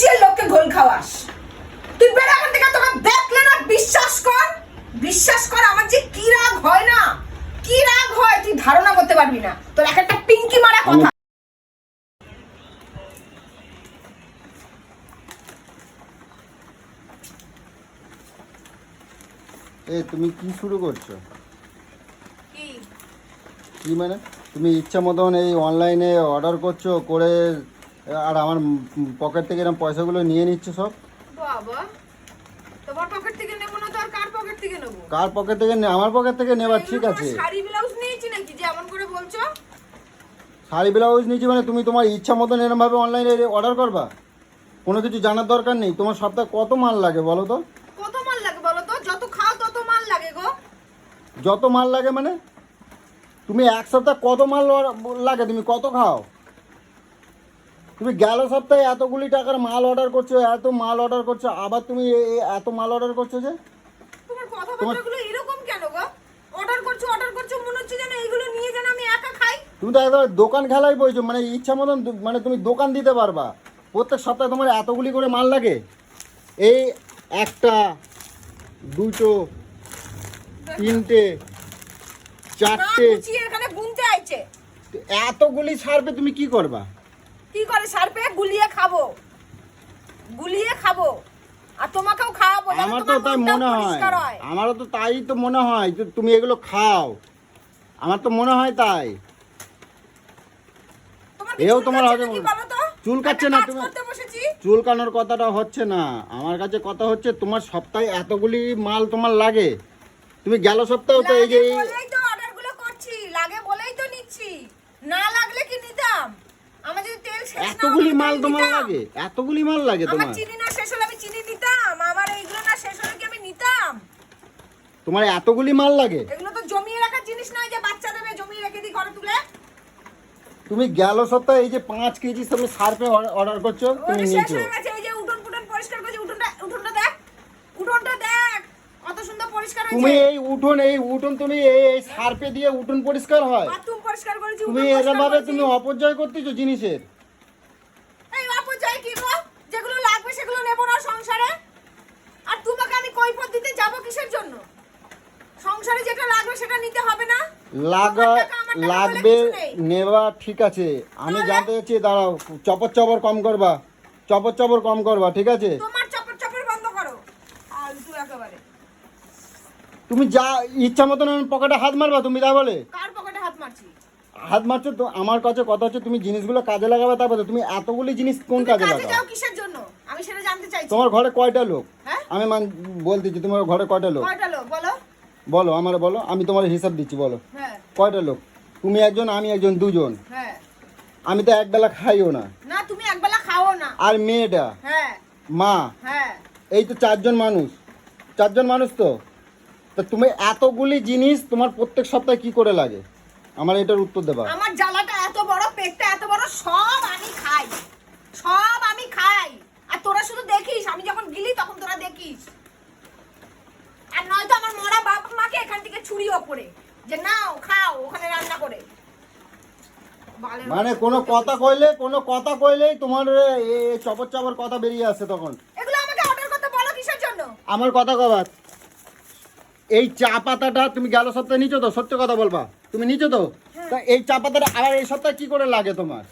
বুঝিয়ে লোককে ঘোল খাওয়াস। তুই বেড়া এখান থেকে তোকে দেখলে না বিশ্বাস কর বিশ্বাস কর আমার যে কি রাগ হয় না কি রাগ হয় তুই ধারণা করতে পারবি না। তোর এক একটা পিঙ্কি মারা কথা। এ তুমি কি শুরু করছ? কি? কি মানে? তুমি ইচ্ছা মতন এই অনলাইনে অর্ডার করছ করে আর আমার পকেট থেকে এরকম পয়সাগুলো নিয়ে নিচ্ছ সব। বাবা তোমার পকেট থেকে নেব না তো আর কার পকেট থেকে নেব? কার পকেট থেকে নে- আমার পকেট থেকে নেবার ঠিক আছে। শাড়ি ব্লাউজ নিয়েছি নাকি যে এমন করে বলছো? শাড়ি ব্লাউজ নিয়েছি মানে তুমি তোমার ইচ্ছা মতন এরমভাবে অনলাইনে অর্ডার করবা? কোনো কিছু জানার দরকার নেই? তোমার সপ্তাহে কত মাল লাগে বলো তো? কত মাল লাগে বলো তো? যত খাও তত মাল লাগে গো। যত মাল লাগে মানে? তুমি এক সপ্তাহ কত মাল লাগে? তুমি কত খাও? তুমি গেল সপ্তাহে এতগুলি টাকার মাল অর্ডার করছ এত মাল অর্ডার করছ আবার তুমি এত মাল অর্ডার করছ যে? তোমার কথাবার্তাগুলো এরকম কেন গো? অর্ডার করছ অর্ডার করছ মনে হচ্ছে যেন এইগুলো নিয়ে যেন আমি একা খাই। তুমি তো একবার দোকান খেলাই বইছো মানে ইচ্ছা মতন মানে তুমি দোকান দিতে পারবা। প্রত্যেক সপ্তাহে তোমার এতগুলি করে মাল লাগে। এই একটা দুটো তিনটে চারটে। এখানে গুনতে আইছে। এতগুলি সারবে তুমি কি করবা? কি করে সারপে গুলিয়ে খাব। গুলিয়ে খাব। আর তোমাকেও খাওয়াবো আমার তো তাই মনে হয়। আমারও তো তাই তো মনে হয় যে তুমি এগুলো খাও। আমার তো মনে হয় তাই। এও তোমার তো? চুল কাটছে না তুমি- চুল কানোর কথাটা হচ্ছে না। আমার কাছে কথা হচ্ছে তোমার সপ্তাহে এতগুলি মাল তোমার লাগে। তুমি গেল সপ্তাহে তো এই যে লাগে বলেই তো অর্ডারগুলো করছি। লাগে বলেই তো নিচ্ছি। না লাগলে কি নিতাম আমার যদি তেল শেষ না এতগুলি মাল তোমার লাগে? এতগুলি মাল লাগে তোমার? চিনি না শেষ হলে আমি চিনি নিতাম আমার এইগুলো না শেষ হলে কি আমি নিতাম? তোমার এতগুলি মাল লাগে? এগুলো তো জমিয়ে রাখার জিনিস নয় যে বাচ্চা দেবে জমিয়ে রেখে দিই ঘরে তুলে। তুমি গেল সপ্তাহে এই যে পাঁচ কেজি তুমি সার্ফে অর্ডার করছ তুমি নিয়েছো। গেছে এই যে উঠোন পুটন পরিষ্কার করেছি উঠোনটা উঠোনটা দেখ উঠোনটা দেখ কত সুন্দর পরিষ্কার হয়েছে। তুমি এই উঠোন এই উঠোন তুমি এই এই সার্ফে দিয়ে উঠোন পরিষ্কার হয়? বাথরুম পরিষ্কার করেছি তুমি এরম ভাবে। তুমি অপচয় করতেছো জিনিসের এই অপচয় কি গো যেগুলো লাগবে সেগুলো নেব না সংসারে আর তোমাকে আমি কৈফত দিতে যাব কিসের জন্য সংসারে যেটা লাগবে সেটা নিতে হবে না। লাগা লাগবে নেওয়া ঠিক আছে। আমি জানতে চাচ্ছি দাঁড়াও চপর চপর কম করবা। চপর চপর কম করবা ঠিক আছে? তোমার চপর চপর বন্ধ করো। আলতু একেবারে। তুমি যা ইচ্ছা মতন পকেটে হাত মারবা তুমি যা বলে। কার পকেটে হাত মারছি? হাত মারছো তো আমার কাছে কথা হচ্ছে তুমি জিনিসগুলো কাজে লাগাবে তারপরে তুমি এতগুলি জিনিস কোন কাজে লাগাও? কিসের জন্য? আমি সেটা জানতে চাইছি। তোমার ঘরে কয়টা লোক? হ্যাঁ? আমি মান বলতেছি তোমার ঘরে কয়টা লোক? কয়টা লোক? বলো। বলো আমার বলো আমি তোমার হিসাব দিচ্ছি বলো। হ্যাঁ। কয়টা লোক? তুমি একজন আমি একজন দুজন। হ্যাঁ। আমি তো একবেলা খাইও না। না তুমি একবেলা খাও না। আর মেয়েটা? হ্যাঁ। মা? এই তো চারজন মানুষ। চারজন মানুষ তো? তা তুমি এতগুলি জিনিস তোমার প্রত্যেক সপ্তাহে কি করে লাগে? আমার এটার উত্তর দেবা। আমার জ্বালাটা এত বড় পেটটা এত বড় সব আমি খাই। সব আমি খাই। আর তোরা শুধু দেখিস আমি যখন গিলি তখন তোরা দেখিস। আর নয়তো আমার মরা বাপ মাকে এখান থেকে ছুরি করে যে নাও খাও ওখানে রান্না করে। মানে কোনো কথা কইলে কোনো কথা কইলেই তোমার চপর চপর কথা বেরিয়ে আসে তখন। এগুলো আমাকে অর্ডার করতে বলো কিসের জন্য? আমার কথা কবার এই চা পাতাটা তুমি গেল সপ্তাহে নিচো তো সত্য কথা বলবা। তুমি নিচো তো? তা এই চা পাতাটা আবার এই সপ্তাহে কি করে লাগে তোমার?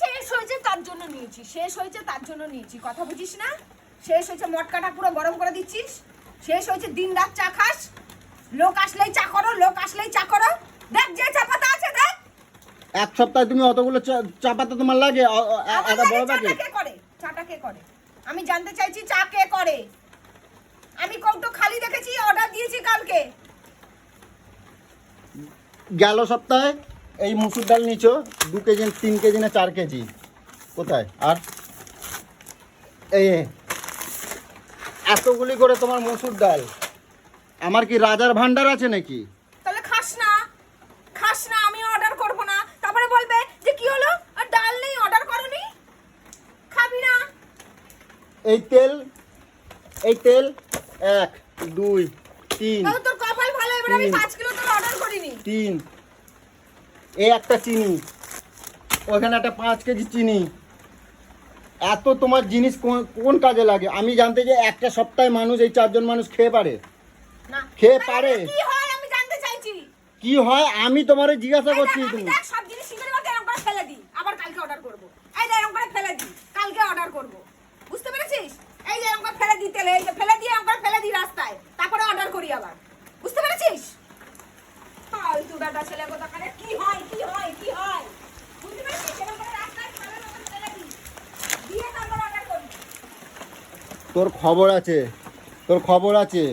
শেষ হয়েছে তার জন্য নিয়েছি শেষ হয়েছে তার জন্য নিয়েছি। কথা বুঝিস না? শেষ হয়েছে মটকাটা পুরো গরম করে দিচ্ছিস? শেষ হয়েছে দিন রাত চা খাস। লোক আসলেই চা করো লোক আসলেই চা করো। দেখ যে চা পাতা আছে দেখ। এক সপ্তাহে তুমি অতগুলো চা- পাতা তোমার লাগে? একটা বড় চাটা কে করে? চাটা কে করে? আমি জানতে চাইছি চা কে করে? আমি কৌটো খালি দেখেছি অর্ডার দিয়েছি কালকে। গেল সপ্তাহে এই মুসুর ডাল নিচো দু কেজি তিন কেজি না চার কেজি? কোথায়? আর? এই। এতগুলি করে তোমার মসুর ডাল। আমার কি রাজার ভান্ডার আছে নাকি? তাহলে খাস না। খাস না আমি অর্ডার করব না। তারপরে বলবে যে কি হলো? আর ডাল নেই অর্ডার করনি। খাবি না। এই তেল এই তেল এক দুই তিন তোর কপাল ভালো এবার আমি তিন। পাঁচ কিলো তোর অর্ডার করিনি। তিন এই একটা চিনি ওখানে একটা পাঁচ কেজি চিনি। এত তোমার জিনিস কোন কোন কাজে লাগে? আমি জানতে যে একটা সপ্তাহে মানুষ এই চারজন মানুষ খেয়ে পারে? খেয়ে মানে পারে? কি হয় আমি জানতে চাইছি। কি হয়? আমি তোমারে জিজ্ঞাসা করছি তুমি দেখ সব জিনিস শিখে নেব এরকম করে ফেলে দিই আবার কালকে অর্ডার করব এই যে এরকম করে ফেলে দিই কালকে অর্ডার করব বুঝতে পেরেছিস এই যে এরকম করে ফেলে দিই তেলে এই যে ফেলে দিয়ে এরকম করে ফেলে দিই রাস্তায় তারপরে অর্ডার করি আবার বুঝতে পেরেছিস ফালতু বেটা ছেলে কথা করে কি হয় কি হয় কি হয় বুঝতে পেরেছিস এরকম করে রাস্তায় ফেলে দেবো, ফেলে দিই দিয়ে তারপর অর্ডার করি তোর খবর আছে। তোর খবর আছে।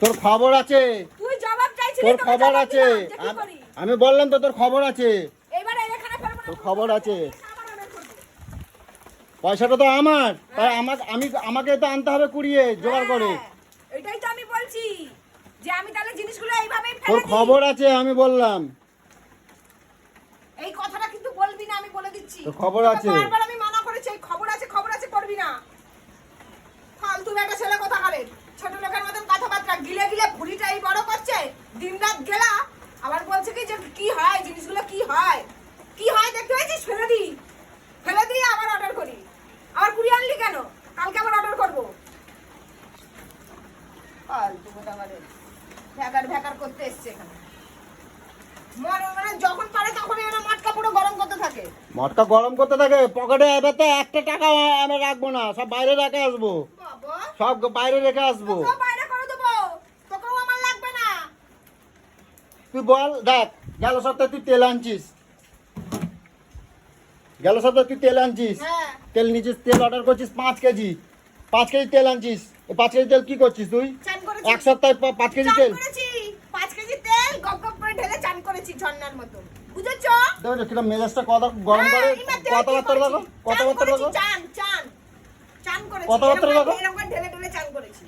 তোর খবর আছে। তুই জবাব চাইছিলি তোর খবর আছে। আম- করি? বললাম তো তোর খবর আছে। এবারে এখানে ফেলব তোর খবর আছে। পয়সাটা তো আমার। তাই আমাকে আমি আমাকে তো আনতে হবে কুড়িয়ে জোগাড় করে। হ্যাঁ, এটাই তো আমি বলছি। যে আমি তাহলে জিনিসগুলো এইভাবেই তোর ফেলে দিই। খবর আছে আমি বললাম। এই কথাটা কিন্তু বলবি না আমি বলে দিচ্ছি। তোর খবর আছে। বারবার আমি মানা করেছি এই খবর আছে খবর আছে করবি না ফালতু একটা ছেলে কথা বলে ছোট লোকের মতন কথাবার্তা গিলে গিলে ভুড়িটা এই বড় করছে। দিনরাত গেলা আবার বলছে কি যে কি হয়? জিনিসগুলো কি হয়? কি হয় দেখতে পেয়েছিস? ফেলে দিই। ফেলে দিয়ে আবার অর্ডার করি। আবার কুড়ি আনলি কেন? কালকে আবার অর্ডার করব। ফালতু কথা ভ্যাকার ভ্যাকার করতে এসছে এখানে। মানে যখন পারে তখন এরা মটকা পুরো গরম করতে থাকে। মটকা গরম করতে থাকে। পকেটে এবার একটা টাকা আমি রাখব না। সব বাইরে রেখে আসব। সব বাইরে রেখে আসব তোকেও বাইরে করে দেবো তোকেও আমার লাগবে না তুই বল দেখ গেল সপ্তাহে তুই তেল আনছিস। গেল সপ্তাহে তুই তেল আনছিস। হ্যাঁ। তেল নিচ্ছিস তেল অর্ডার করছিস পাঁচ কেজি। পাঁচ কেজি তেল আনছিস। এই পাঁচ কেজি তেল কি করছিস তুই? এক সপ্তাহে পাঁচ কেজি তেল। পাঁচ কেজি তেল গপ গপ করে ঢেলে চান করেছি ঝর্ণার মতো। বুঝেছ? দেখো কিরম মেজাজটা কত গরম করে হ্যাঁ, তেল কথাবার্তা দেখো? কথাবার্তা দেখো চান চান। চান করেছি। কথাবার্তা দেখো। এরকম ঢেলে ঢেলে চান করেছি।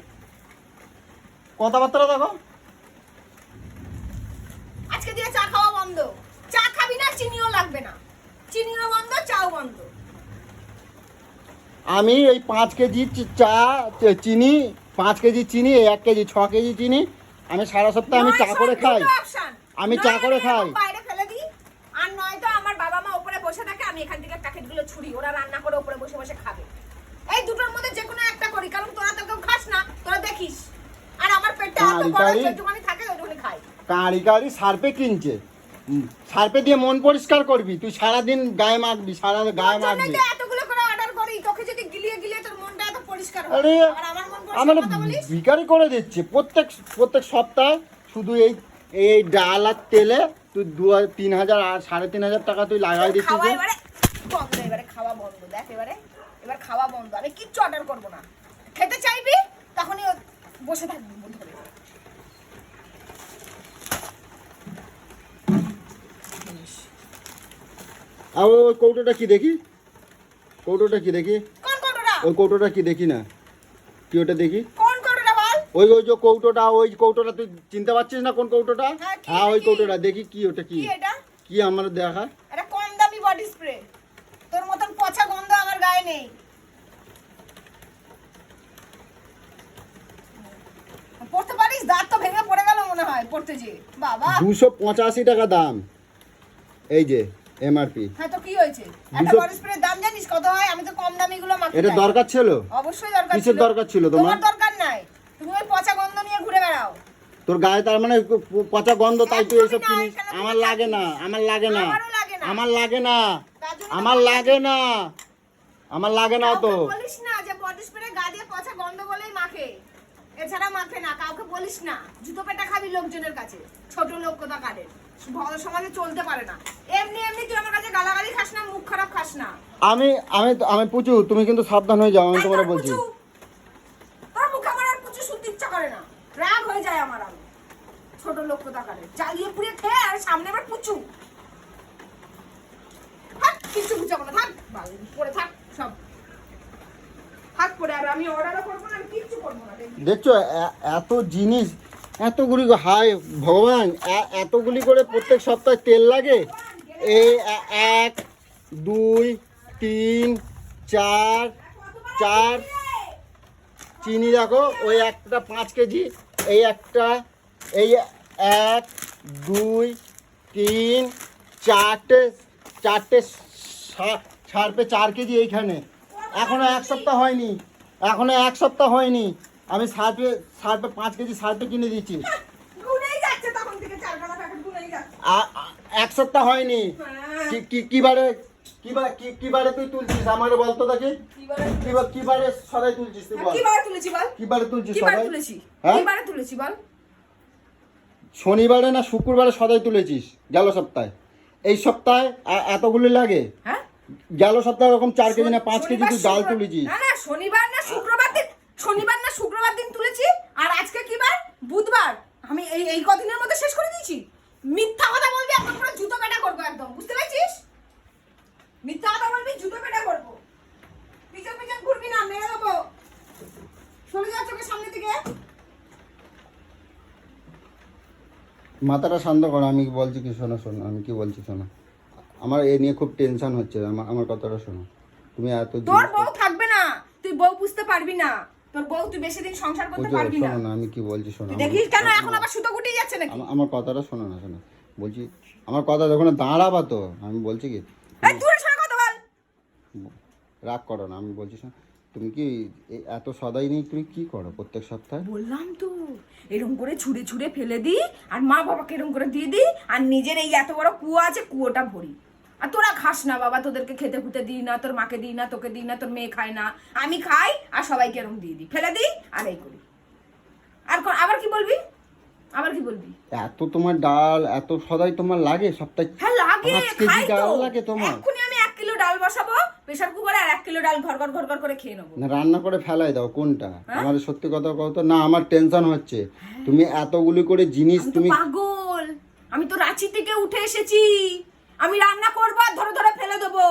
কথাবার্তা দেখো আজকে দিয়ে চা খাওয়া বন্ধ চা খাবি না চিনিও লাগবে না। চিনিও বন্ধ চাও বন্ধ আমি এই পাঁচ কেজি চা চিনি পাঁচ কেজি চিনি এক কেজি ছ কেজি চিনি আমি সারা সপ্তাহ আমি চা করে খাই। আমি চা করে খাই। বাইরে ফেলে দিই। আর নয়তো আমার বাবা মা উপরে বসে থাকে আমি এখান থেকে প্যাকেটগুলো ছুরি ওরা রান্না করে উপরে বসে বসে খাবে। এই দুটোর মধ্যে যে কোনো একটা করি কারণ তোরা তো কেউ খাস না তোরা দেখিস। আর আমার পেটটা এত বড় কারি। যেটুখানি থাকে ওইটুখানি খাই। কাঁড়ি কাঁড়ি সার্পে কিনছে। সার্পে দিয়ে মন পরিষ্কার করবি তুই সারাদিন গায়ে মাখবি সারা গায়ে মাখবি। এতগুলো করে অর্ডার করি তোকে যদি গিলিয়ে গিলিয়ে তোর মনটা এত পরিষ্কার হয়। আরে আমার মন ভিকারি করে দিচ্ছে প্রত্যেক প্রত্যেক সপ্তাহে শুধু এই এই ডাল আর তেলে তুই দু হাজার- তিন হাজার আর সাড়ে তিন হাজার টাকা তুই লাগাই দিচ্ছিস বন্ধ এবারে খাওয়া বন্ধ দেখ এবারে এবার খাওয়া বন্ধ আমি কিচ্ছু অর্ডার করব না। খেতে চাইবি তখনই বসে থাকবি মুখ ধরে আর ওই কৌটোটা কি দেখি? কৌটোটা কি দেখি? কোন ওই কৌটোটা কি দেখি না? কি ওটা দেখি? কোন ওই ওই যে কৌটোটা ওই কৌটোটা তুই চিনতে পারছিস না কোন কৌটোটা? হ্যাঁ, হ্যাঁ ওই কৌটোটা দেখি কি ওটা কি? কি কি আমার দেখা? এটা কম দামি বডি স্প্রে। তোর মতন পচা গন্ধ আমার গায়ে নেই। পড়তে পারিস? দাঁত তো ভেঙে পড়ে গেল মনে হয় পড়তে যে। বাবা। দুশো পঁচাশি টাকা দাম। এই যে এমআরপি হ্যাঁ তো কি হয়েছে? একটা বডি স্প্রের দাম জানিস? কত হয়? আমি তো কম দামি গুলো মাখি এটা দরকার ছিল? অবশ্যই দরকার কিসের দরকার ছিল তোমার? তোমার দরকার নাই। তুমি ওই পচা গন্ধ নিয়ে ঘুরে বেড়াও। তোর গায়ে তার মানে পচা গন্ধ তাই তুই এইসব কিনিস। আমার লাগে না আমার লাগে না। আমার লাগে না। আমার লাগে না। আমার লাগে না তো বলিস না যে বডি স্প্রে গা দিয়ে পচা গন্ধ বলেই মাখে। এছাড়া মাখে না কাউকে বলিস না। জুতো পেটা খাবি লোকজনের কাছে ছোট লোক কোথা কাটে ভদ্র সমাজে চলতে পারে না। এমনি এমনি তুই আমার কাছে গালাগালি খাস না মুখ খারাপ খাস না। আমি আমি আমি পুচু তুমি কিন্তু সাবধান হয়ে যাও আমি তাই বলছি। তোর মুখে আমার আর কিছু শুনতে ইচ্ছা করে না। রাগ হয়ে যায় আমার আমি ছোট লোক কোথা কাটে জ্বালিয়ে পুড়িয়ে খেয়ে আর সামনে আবার পুচু। থাক কিচ্ছু বুঝাবো না থাক পড়ে থাক সব। থাক পড়ে আর আমি অর্ডারও করব না আমি কিচ্ছু করব না দেখছ এত জিনিস এতগুলি হাই ভগবান এতগুলি করে প্রত্যেক সপ্তাহে তেল লাগে? এই এক, দুই, তিন, চার চার। চিনি দেখো, ওই একটা পাঁচ কেজি, এই একটা, এই এক, দুই, তিন, চারটে চারটে সা- ছাড়পে চার কেজি এইখানে। এখনও এক সপ্তাহ হয়নি, এখনও এক সপ্তাহ হয়নি। আমি সার্ফে সার্ফে পাঁচ কেজি সার্ফে কিনে দিচ্ছি এক সপ্তাহ হয়নি। হ্যাঁ। কি- কি কিবারে কিবারে তুই তুলছিস আমাকে বলতো দেখি? কিবারে কিবা- কিবারে সদাই তুলছিস তুই বল। কিবারে তুলেছি বল? কিবারে তুলছিস কিবারে তুলেছি? হ্যাঁ? কিবারে তুলেছি বল? শনিবারে না শুক্রবারে সদাই তুলেছিস গেল সপ্তাহে। এই সপ্তাহে এতগুলি লাগে? হ্যাঁ? গেল সপ্তাহে ওরকম চার কেজি না পাঁচ কেজি তুই ডাল তুলেছিস। না না শনিবার না শুক্রবার শনিবার শুক্রবার দিন তুলেছি আর আজকে কি বার? বুধবার। আমি এই এই কদিনের মধ্যে শেষ করে দিয়েছি। মিথ্যা কথা বলবি একদম পুরো জুতো পেটা করব একদম। বুঝতে পেরেছিস? মিথ্যা কথা বলবি জুতো পেটা করব। পিছন পিছন ঘুরবি না মেরে দেবো। সরে যা চোখের সামনে থেকে। মাথাটা শান্ত করো আমি বলছি কি শোনো শোনো আমি কি বলছি শোনো। আমার এ নিয়ে খুব টেনশন হচ্ছে আমার আমার কথাটা শোনো। তুমি এত তোর বউ থাকবে না তুই বউ বুঝতে পারবি না। তোর বউ তুই বেশি দিন সংসার করতে পারবি না। শোনো না আমি কি বলছি শোনো দেখিস কেন এখন আবার সুতো যাচ্ছে নাকি? আমার কথাটা শোনো না শোনো বলছি আমার কথা যখন দাঁড়াবা তো আমি বলছি কি এই দূরে সরে কথা বল। রাগ করো না আমি বলছি শোনো, তুমি কি এত সদাই নেই তুমি কি করো প্রত্যেক সপ্তাহে? বললাম তো এরকম করে ছুঁড়ে ছুঁড়ে ফেলে দিই আর মা বাবাকে এরকম করে দিয়ে দিই আর নিজের এই এত বড় কুয়ো আছে কুয়োটা ভরি। আর তোরা খাস না বাবা তোদেরকে খেতে খুতে দিই না তোর মাকে দিই না তোকে দিই না তোর মেয়ে খায় না। আমি খাই আর সবাইকে এরকম দিয়ে দিই। ফেলে দিই আর এই করি। আর আবার কি বলবি? আবার কি বলবি? এত তোমার ডাল এত সদাই তোমার লাগে? সপ্তাহে হ্যাঁ লাগে খাই তো। লাগে তোমার? এক্ষুনি আমি এক কিলো ডাল বসাবো প্রেশার কুকারে আর এক কিলো ডাল ঘর ঘর ঘর ঘর করে খেয়ে নেব। না রান্না করে ফেলাই দাও কোনটা? হ্যাঁ? আমাদের সত্যি কথা কও তো না আমার টেনশন হচ্ছে। তুমি এতগুলি করে জিনিস তুমি পাগল। আমি তো রাঁচি থেকে উঠে এসেছি। আমি রান্না করব আর ধরে ধরে ফেলে দেবো।